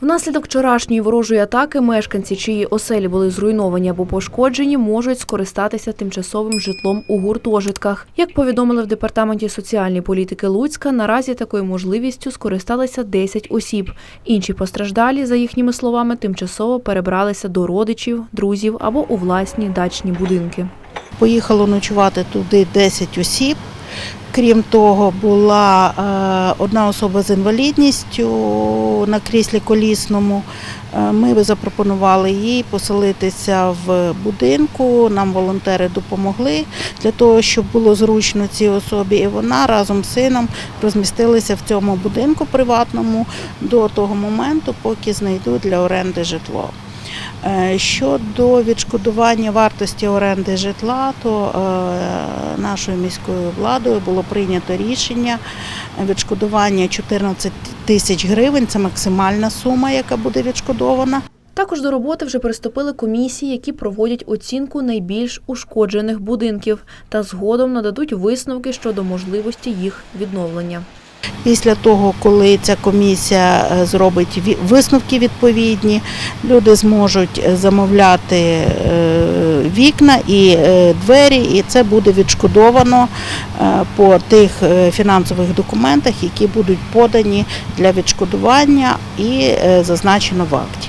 Внаслідок вчорашньої ворожої атаки мешканці, чиї оселі були зруйновані або пошкоджені, можуть скористатися тимчасовим житлом у гуртожитках. Як повідомили в департаменті соціальної політики Луцька, наразі такою можливістю скористалися 10 осіб. Інші постраждалі, за їхніми словами, тимчасово перебралися до родичів, друзів або у власні дачні будинки. Поїхало ночувати туди 10 осіб. Крім того, була е, одна особа з інвалідністю на кріслі колісному. Е, Ми запропонували їй поселитися в будинку. Нам волонтери допомогли для того, щоб було зручно цій особі. І вона разом з сином розмістилися в цьому будинку приватному до того моменту, поки знайдуть для оренди житло. Е, Щодо відшкодування вартості оренди житла, то е, нашою міською владою було прийнято рішення відшкодування 14 тисяч гривень. Це максимальна сума, яка буде відшкодована. Також до роботи вже приступили комісії, які проводять оцінку найбільш ушкоджених будинків та згодом нададуть висновки щодо можливості їх відновлення. Після того, коли ця комісія е, зробить висновки відповідні, люди зможуть е, замовляти е, вікна і двері, і це буде відшкодовано по тих фінансових документах, які будуть подані для відшкодування і зазначено в акті.